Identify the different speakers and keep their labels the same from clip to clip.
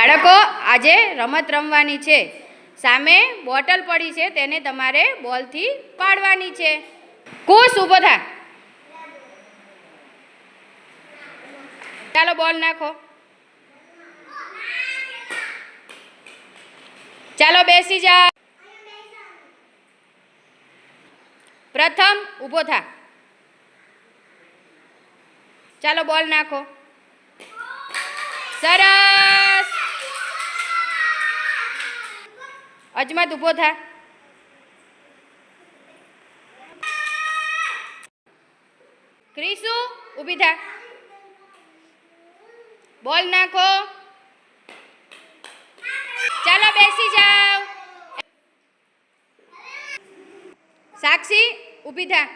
Speaker 1: બાળકો, આજે રમત રમવાની છે. સામે બોટલ પડી છે, તેને તમારે બોલથી પાડવાની છે. કુશ ઊભો થા. ચાલો બોલ નાખો. ચાલો બેસી જા. પ્રથમ ઊભો થા. ચાલો બોલ નાખો. સરસ. અજમત ઊભો થા. ક્રિસુ, ઊભી થા. બોલ નાખો. ચાલો બેસી જાઓ. સાક્ષી, ઊભી થા.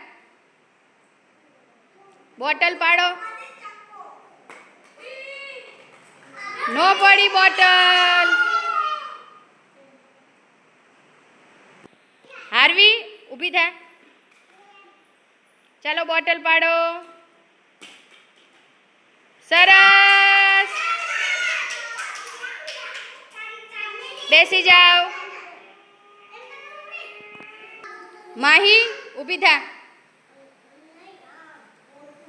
Speaker 1: બોટલ પાડો. નો પડી બોટલ. ઊભી થા. ચાલો બોટલ પાડો. સરસ. બેસી જાઓ. માહી, ઊભી થા.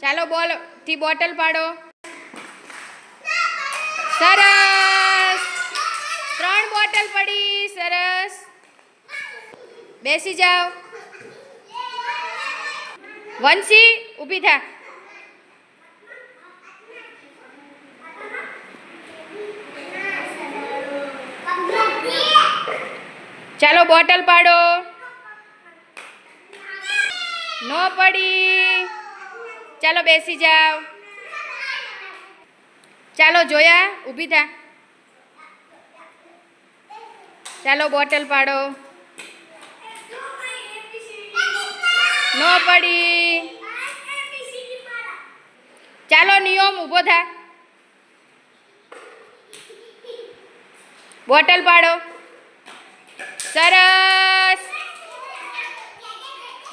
Speaker 1: ચાલો બોલ, થી બોટલ પાડો. સરસ. ત્રણ બોટલ પડી. સરસ. બેસી જાઓ. વંશી, ઊભી થા. ચાલો બોટલ પાડો. નો પડી. ચાલો બેસી જાઓ. ચાલો જોયા, ઊભી થા. ચાલો બોટલ પાડો. ન પડી. ચાલો નિયમ ઊભો થા. બોટલ પાડો. સરસ.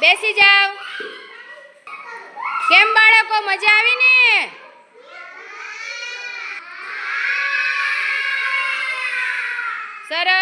Speaker 1: બેસી જાઓ. કેમ બાળકો, મજા આવી ને? સરસ.